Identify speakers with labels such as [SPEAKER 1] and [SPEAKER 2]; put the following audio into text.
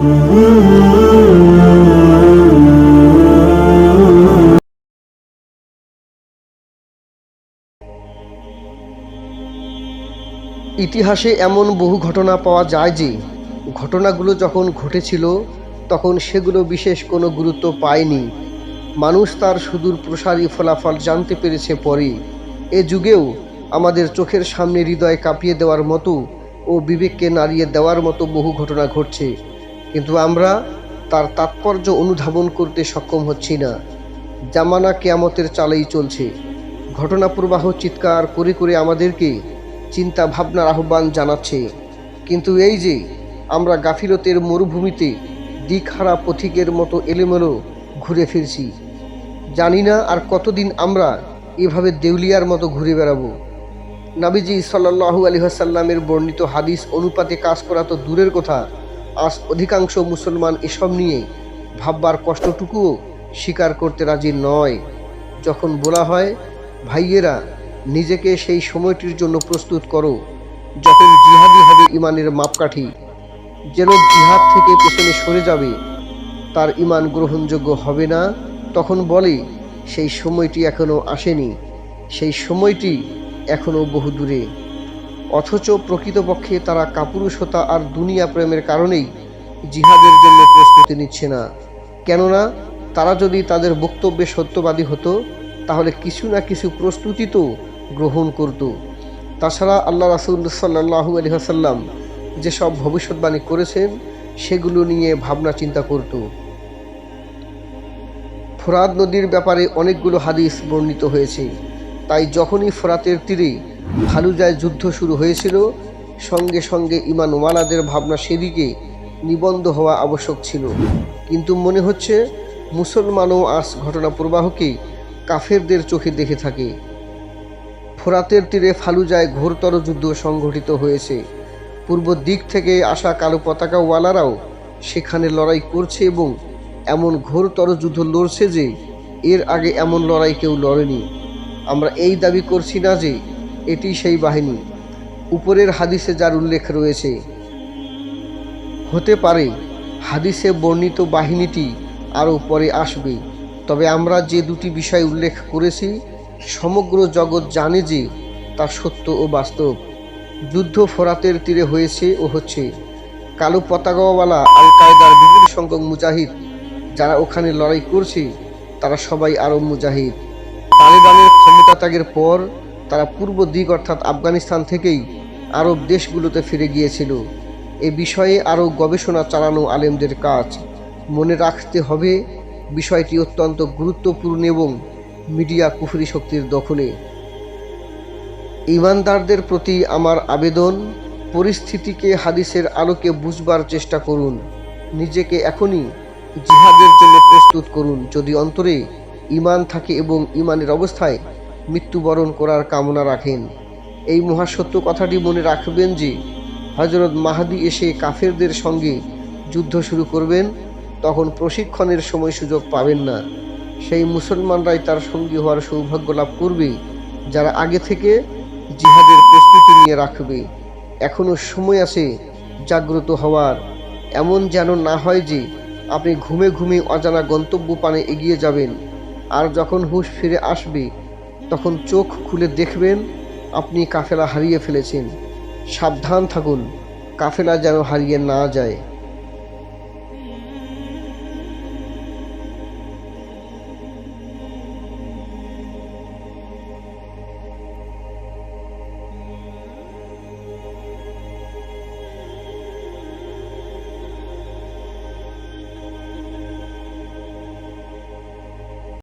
[SPEAKER 1] ইতিহাসে এমন বহু ঘটনা পাওয়া যায় যে, ঘটনাগুলো যখন ঘটেছিল, তখন সেগুলো বিশেষ কোনো গুরুত্ব পায়নি। মানুষ তার সুদূর প্রসারী ফলাফল জানতে পেরেছে পরে। এ যুগেও আমাদের চোখের সামনে হৃদয় কাঁপিয়ে দেওয়ার মতো ও বিবেককে নাড়িয়ে দেওয়ার মতো বহু ঘটনা ঘটছে। কিন্তু আমরা তার তাৎপর্য অনুধাবন করতে সক্ষম হচ্ছি না। জামানা কেয়ামতের চালেই চলছে। ঘটনা প্রবাহ চিৎকার করে করে আমাদেরকে চিন্তা ভাবনার আহ্বান জানাচ্ছে। কিন্তু এই যে আমরা গাফিলতের মরুভূমিতে দিকহারা পথিকের মতো এলোমেলো ঘুরে ফিরছি, জানি না আর কতদিন আমরা এভাবে দেউলিয়ার মতো ঘুরে বেড়াবো। নাবিজি সাল্লাহু আলী হাসাল্লামের বর্ণিত হাদিস অনুপাতে কাজ করা তো দূরের কথা আজ অধিকাংশ মুসলমান এসব নিয়ে ভাববার কষ্টটুকুও স্বীকার করতে রাজি নয়। যখন বলা হয়, ভাইয়েরা, নিজেকে সেই সময়টির জন্য প্রস্তুত করো যখন জিহাদি হবে ইমানের মাপকাঠি। যেন জিহাদ থেকে পেছনে সরে যাবে, তার ইমান গ্রহণযোগ্য হবে না। তখন বলে, সেই সময়টি এখনও আসেনি। সেই সময়টি এখনও বহু দূরে অথচ প্রকৃতপক্ষে তারা কাপুরুষতা আর দুনিয়া প্রেমের কারণেই জিহাদের জন্য প্রস্তুতি নিচ্ছে না। কেননা, তারা যদি তাদের বক্তব্যে সত্যবাদী হতো, তাহলে কিছু না কিছু প্রস্তুতি তো গ্রহণ করত। তাছাড়া আল্লাহ রাসুল সাল্লাহু আলী হাসাল্লাম যেসব ভবিষ্যৎবাণী করেছেন, সেগুলো নিয়ে ভাবনা চিন্তা করত। ফোরাদ নদীর ব্যাপারে অনেকগুলো হাদিস বর্ণিত হয়েছে। তাই যখনই ফোরাতের তীরে ফালুজায় যুদ্ধ শুরু হয়েছিল। সঙ্গে সঙ্গে ইমান ইমানওয়ালাদের ভাবনা সেদিকে নিবন্ধ হওয়া আবশ্যক ছিল। কিন্তু মনে হচ্ছে মুসলমানও আজ ঘটনা প্রবাহকে কাফেরদের চোখে দেখে থাকে। ফোরাতের তীরে ফালুজায় ঘোরতর যুদ্ধ সংঘটিত হয়েছে। পূর্ব দিক থেকে আসা কালো পতাকাওয়ালারাও সেখানে লড়াই করছে এবং এমন ঘোরতর যুদ্ধ লড়ছে যে এর আগে এমন লড়াই কেউ লড়েনি। আমরা এই দাবি করছি না যে এটি সেই বাহিনী। উপরের হাদিসে যার উল্লেখ রয়েছে, হতে পারে হাদিসে বর্ণিত বাহিনীটি আরও পরে আসবে। তবে আমরা যে দুটি বিষয় উল্লেখ করেছি, সমগ্র জগৎ জানে যে তা সত্য ও বাস্তব। যুদ্ধ ফোরাতের তীরে হয়েছে ও হচ্ছে। কালো পতাকাওয়ালা আল কায়দার বিপুল সংখ্যক মুজাহিদ যারা ওখানে লড়াই করছে, তারা সবাই আরব মুজাহিদ। তালেবানের ক্ষমতা ত্যাগের পর তারা পূর্ব দিক অর্থাৎ আফগানিস্তান থেকেই আরব দেশগুলোতে ফিরে গিয়েছিল। এ বিষয়ে আরও গবেষণা চালানো আলেমদের কাজ। মনে রাখতে হবে, বিষয়টি অত্যন্ত গুরুত্বপূর্ণ এবং মিডিয়া কুফরি শক্তির দখলে। ইমানদারদের প্রতি আমার আবেদন, পরিস্থিতিকে হাদিসের আলোকে বুঝবার চেষ্টা করুন। নিজেকে এখনই জিহাদের জন্য প্রস্তুত করুন। যদি অন্তরে ইমান থাকে এবং ইমানের অবস্থায় মৃত্যুবরণ করার কামনা রাখেন। এই মহাসত্য কথাটি মনে রাখবেন যে হজরত মাহাদি এসে কাফেরদের সঙ্গে যুদ্ধ শুরু করবেন, তখন প্রশিক্ষণের সময় সুযোগ পাবেন না। সেই মুসলমানরাই তার সঙ্গী হওয়ার সৌভাগ্য লাভ করবে, যারা আগে থেকে জিহাদের প্রস্তুতি নিয়ে রাখবে। এখনও সময় আছে জাগ্রত হওয়ার। এমন যেন না হয় যে, আপনি ঘুমে ঘুমে অজানা গন্তব্য পানে এগিয়ে যাবেন, আর যখন হুঁশ ফিরে আসবে তখন চোখ খুলে দেখবেন আপনি কাফেলা হারিয়ে ফেলেছেন। সাবধান থাকুন, কাফেলা যেন হারিয়ে না যায়।